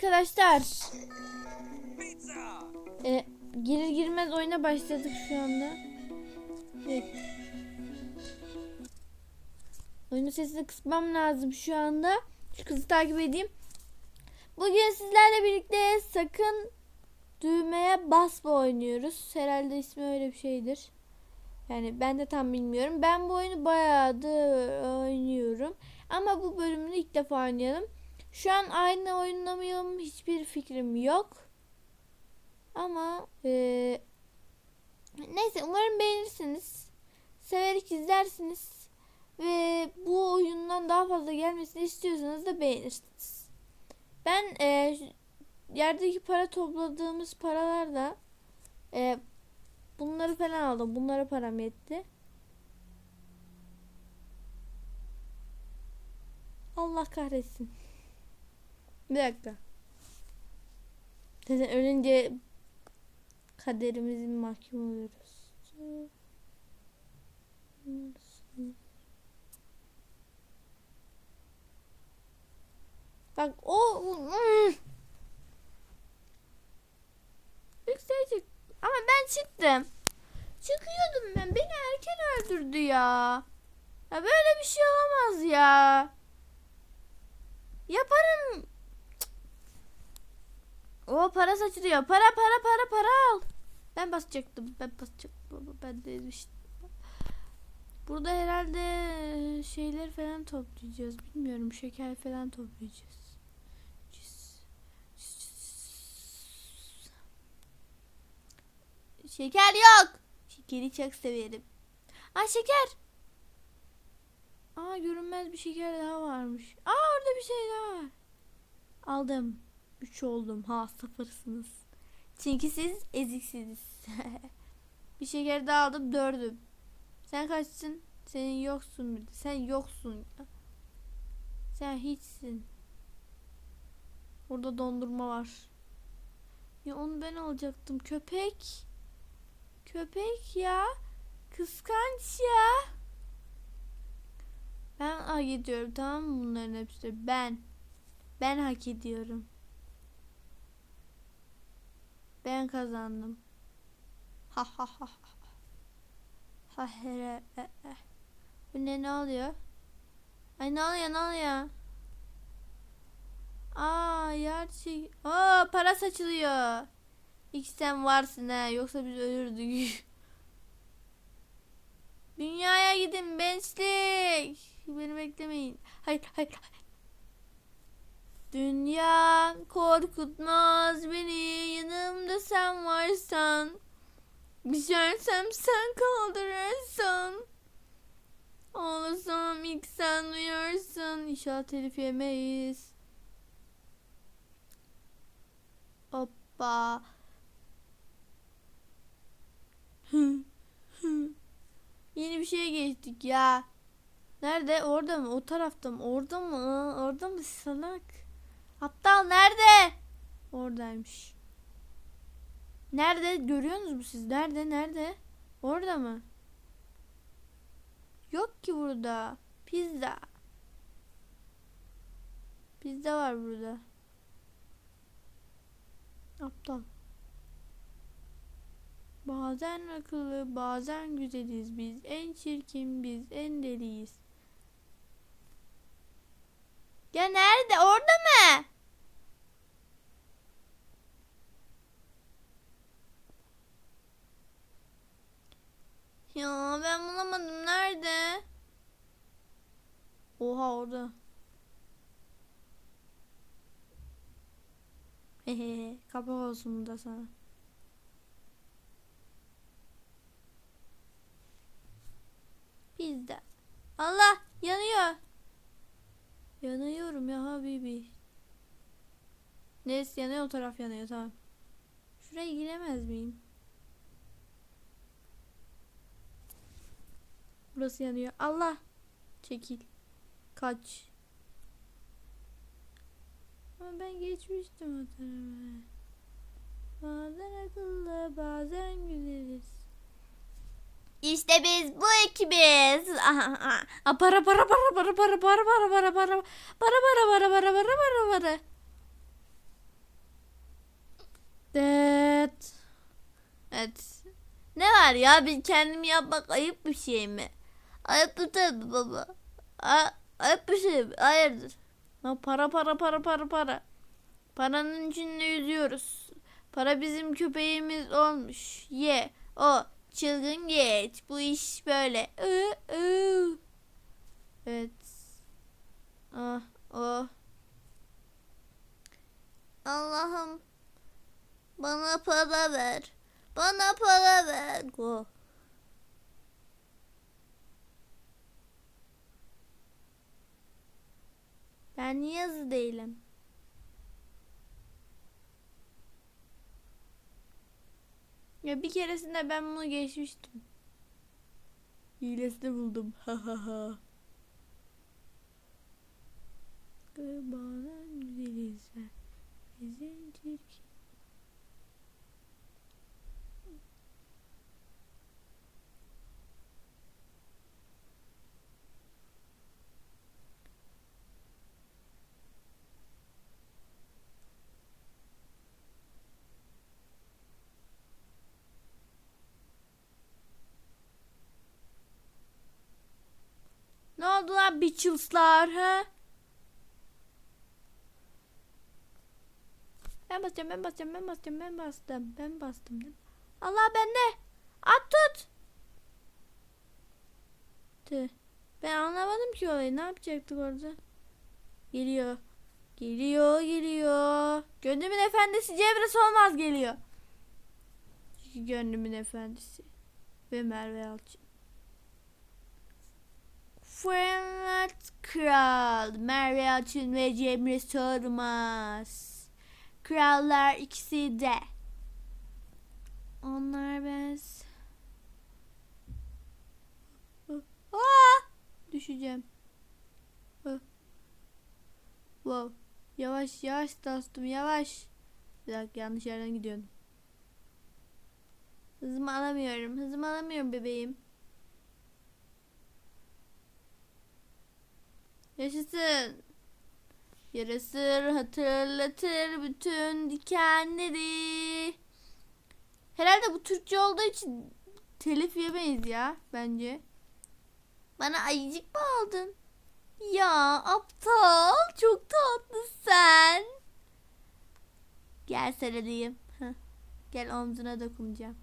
arkadaşlar. Ee, girir girmez oyuna başladık şu anda. Evet. Oyunun sesini kısmam lazım şu anda. Şu kızı takip edeyim. Bugün sizlerle birlikte sakın düğmeye basma oynuyoruz. Herhalde ismi öyle bir şeydir. Yani ben de tam bilmiyorum. Ben bu oyunu bayağıdır oynuyorum. Ama bu bölümünü ilk defa oynayalım. Şu an aynı oynamayalım hiçbir fikrim yok. Ama eee, neyse umarım beğenirsiniz. Severek izlersiniz. Ve bu oyundan daha fazla gelmesini istiyorsanız da beğenirsiniz. Ben şu- yerdeki para topladığımız paralarla eee, bunları falan aldım. Bunlara param yetti. Allah kahretsin. Bir dakika. Zaten ölünce kaderimizin mahkum oluyoruz. Bak o hmm. Yükseğe. Ama ben çıktım. Çıkıyordum ben. Beni erken öldürdü ya. Ya böyle bir şey olamaz ya. Yaparım. O para saçılıyor. Para para para para al. Ben basacaktım. Ben basacaktım. Ben de ezmiştim. Burada herhalde şeyler falan toplayacağız. Bilmiyorum. Şeker falan toplayacağız. Şeker yok. Şekeri çok severim. Aa şeker. Aa görünmez bir şeker daha varmış. Aa orada bir şey daha var. Aldım. 3 oldum. Ha sıfırsınız. Çünkü siz eziksiniz. bir şeker daha aldım dördüm. Sen kaçsın? Senin yoksun. Sen yoksun. Sen hiçsin. Orada dondurma var. Ya onu ben alacaktım. Köpek. Köpek ya. Kıskanç ya. Ben hak ediyorum tamam mı bunların hepsi? Ben. Ben hak ediyorum. Ben kazandım. Ha ha ha ha. Ha e, e. Bu ne ne oluyor? Ay ne oluyor ne oluyor? Aa yer çek. Aa para saçılıyor. İlk sen varsın ha yoksa biz ölürdük. Dünyaya gidin bençlik. Beni beklemeyin. Hayır hayır. hayır. Dünya korkutmaz beni yanımda sen varsan. Düşersem sen kaldırırsan. Ağlasam ilk sen duyarsın. İnşallah telif yemeyiz. Hoppa. Yeni bir şeye geçtik ya. Nerede? Orada mı? O tarafta mı? Orada mı? Orada mı salak? Aptal nerede? Oradaymış. Nerede? Görüyorsunuz mu siz? Nerede? Nerede? Orada mı? Yok ki burada. Pizza. Pizza var burada. Aptal. Bazen akıllı, bazen güzeliz biz. En çirkin biz, en deliyiz. Ya nerede? Orada mı? Ya ben bulamadım. Nerede? Oha orada. Hehehe. Kapak olsun da sana. Pizza. Allah yanıyor. Yanıyorum ya habibi. Neyse yanıyor o taraf yanıyor tamam. Şuraya giremez miyim? Burası yanıyor. Allah. Çekil. Kaç. Ama ben geçmiştim o tarafa. Bazen akıllı bazen güzeliz. İşte biz bu ekibiz. Aa, para para para para para para para para para para para para para para para para. Evet. Evet. Ne var ya bir kendim yapmak ayıp bir şey mi? Ayıp bir tabii baba. A ayıp bir şey mi? Hayırdır? Ya para para para para para. Paranın içinde yüzüyoruz. Para bizim köpeğimiz olmuş. Ye. O. Çılgın geç. Bu iş böyle. Iı, ıı. Evet. Ah, oh. Allah'ım. Bana para ver. Bana para ver. Go. Ben niye yazı değilim? Ya bir keresinde ben bunu geçmiştim. Hilesini buldum. Ha ha ha. Bana güzeli sen. Bizim Türkiye. Lan bitchels'lar ha? Ben basacağım, ben basacağım, ben basacağım, ben bastım. Ben bastım değil? Allah bende. At tut. Tüh. Ben anlamadım ki olayı. Ne yapacaktık orada? Geliyor. Geliyor, geliyor. Gönlümün efendisi Cevres olmaz geliyor. Çünkü gönlümün efendisi. Ve Merve Yalçın. Fırlat Kral, Merve Yalçın ve Cemre Sormaz. Krallar ikisi de. Onlar bez. Aa! Düşeceğim. Wow. Yavaş yavaş dostum yavaş. Bir dakika yanlış yerden gidiyorum. Hızımı alamıyorum. Hızımı alamıyorum bebeğim. Yaşasın. Yarasır hatırlatır bütün dikenleri. Herhalde bu Türkçe olduğu için telif yemeyiz ya bence. Bana ayıcık mı aldın? Ya aptal çok tatlı sen. Gel sarılayım. Gel omzuna dokunacağım.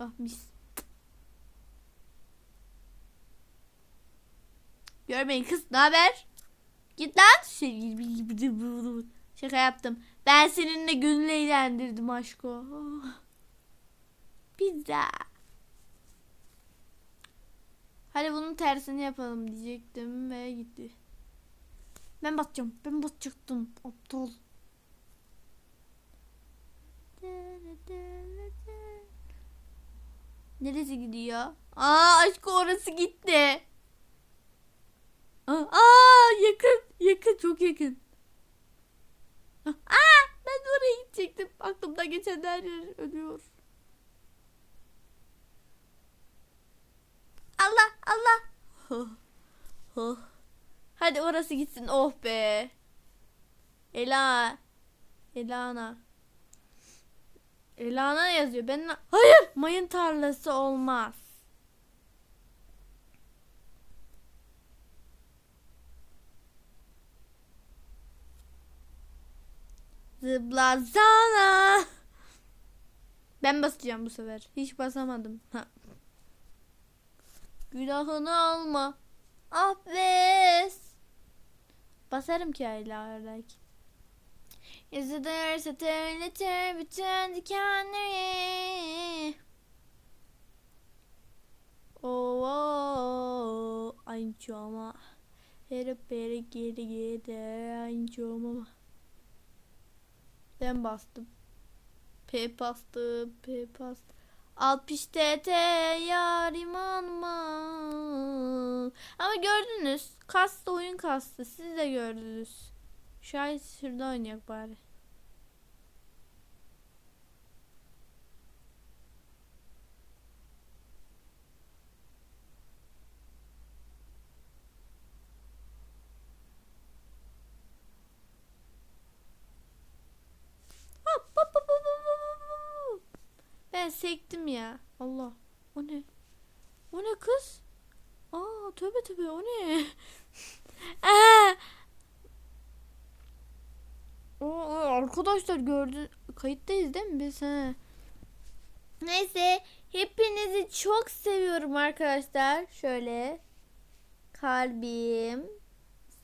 Oh mis. Görmeyin kız ne haber? Git lan. Şaka yaptım. Ben seninle gönül eğlendirdim aşko. Pizza. Hadi bunun tersini yapalım diyecektim ve gitti. Ben basacağım. Ben basacaktım. Aptal. Neresi gidiyor? Aa aşkı orası gitti. Aa, aa yakın yakın çok yakın. Aa ben oraya gidecektim. Aklımda geçenler yer ölüyor. Allah Allah. Oh, oh. Hadi orası gitsin oh be. Ela. Elana. Elana yazıyor. Ben Hayır, mayın tarlası olmaz. Zıplasana. Ben basacağım bu sefer. Hiç basamadım. Ha. Günahını alma. Ah. Basarım ki hala oradaki. Yazı duyarsa terletir bütün dikenleri. Oo, oo, aynı çoma. Her pere geri gider aynı çoma. Ben bastım. P bastım. P bastım. 60 TT yarim anma. Ama gördünüz. Kastı oyun kastı. Siz de gördünüz. An şurada oynayak bari. Allah. O ne? O ne kız? Aa tövbe tövbe o ne? Ee? Aa! Arkadaşlar gördün kayıttayız değil mi biz he? Neyse hepinizi çok seviyorum arkadaşlar. Şöyle kalbim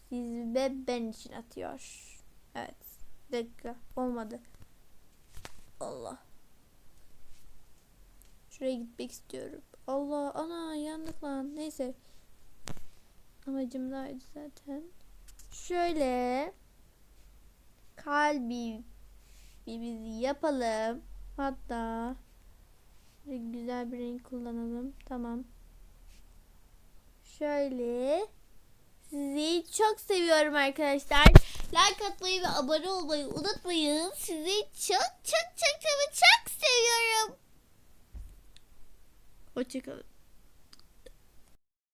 siz ve ben için atıyor. Evet. Dakika olmadı. Allah. Şuraya gitmek istiyorum. Allah ana yandık lan. Neyse. Amacım daydı zaten. Şöyle kalbi bizi yapalım. Hatta güzel bir renk kullanalım. Tamam. Şöyle sizi çok seviyorum arkadaşlar. Like atmayı ve abone olmayı unutmayın. Sizi çok çok çok çok çok seviyorum. 这个